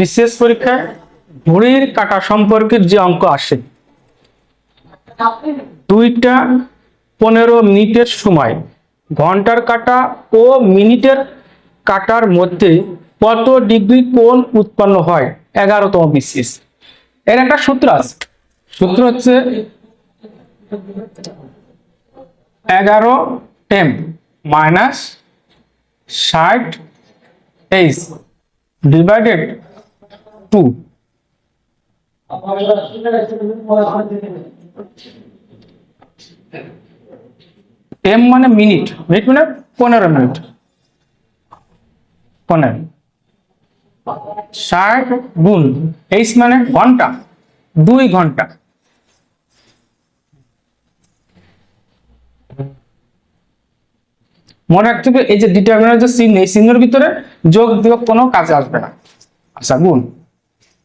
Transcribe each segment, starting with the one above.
বিশেষ পরীক্ষায় ঘড়ির কাটা সম্পর্কের যে অঙ্ক আসে, দুইটা পনেরো মিনিটের সময়, ঘণ্টার কাটা ও মিনিটের কাটার মধ্যে কত ডিগ্রি কোণ উৎপন্ন হয়? এগারোতম বিশেষ। এর একটা সূত্র আছে। সূত্র হচ্ছে এগারো এম মাইনাস ষাট এইচ। ডিভাইডেড টু এম মানে মিনিট মিনিট মানে পনেরো মিনিট পনেরো। ষাট গুণ এইচ মানে ঘণ্টা, দুই ঘণ্টা। মনে রাখতে হবে, এই যে ডিটারমিনার যে চিহ্ন, এই চিহ্নের ভিতরে যোগ বিয়োগ কোনো কাজে আসবে না। আচ্ছা গুণ।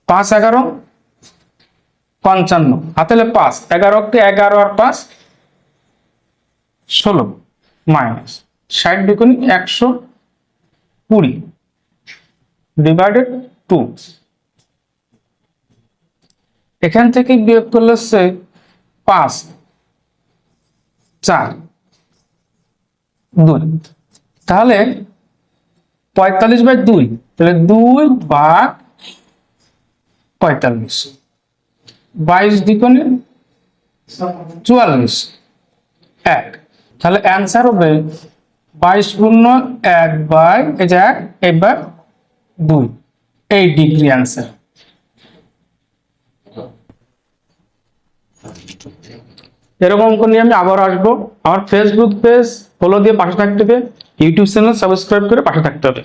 পাঁচ, এগারো, পঞ্চান্ন। হাতেলে পাঁচ। এগারোকে এগারো আর পাঁচ, ষোলো। মাইনাস ষাট দুগুণি একশো কুড়ি ডিভাইডেড টু। এখান থেকে বিয়োগ করলে হচ্ছে পাঁচ, চার। দুই। তাহলে পঁয়তাল্লিশ বাই দুই, তাহলে দুই ভাগ পঁয়তাল্লিশ। বাইশ দ্বিগুণে চুয়াল্লিশ, এক। তাহলে অ্যান্সার হবে বাইশ পূর্ণ এক বাই, এই যে এক, এবার দুই। এই ডিগ্রি অ্যান্সার। এরকম করে নিয়ে আমি আবার আসব। আমার ফেসবুক পেজ ফলো দিয়ে পাশে থাকতে হবে। ইউটিউব চ্যানেল সাবস্ক্রাইব করে পাশে থাকতে হবে।